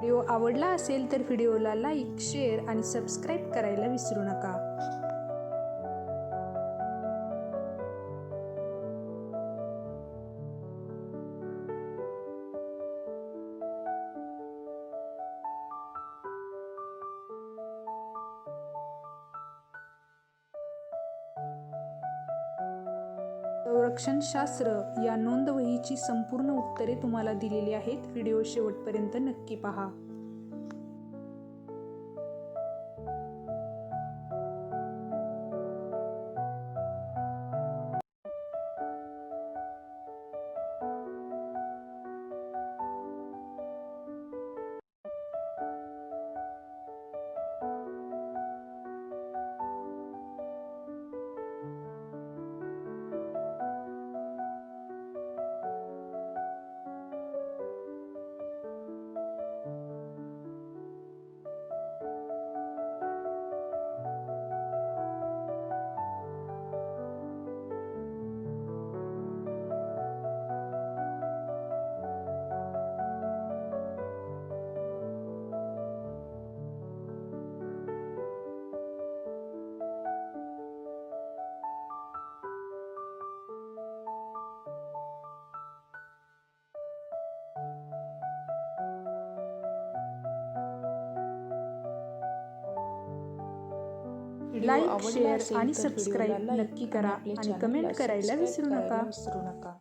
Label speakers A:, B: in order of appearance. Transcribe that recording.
A: Video आवडला असेल तर व्हिडिओला लाईक शेअर आणि सबस्क्राईब करायला विसरू नका. संरक्षणशास्त्र या नोंदवहीची संपूर्ण उत्तरे तुम्हाला दिलेली आहेत. व्हिडिओ शेवटपर्यंत नक्की पहा. लाईक शेअर आणि सबस्क्राईब नक्की करा आणि कमेंट करायला विसरू नका.
B: विसरू नका.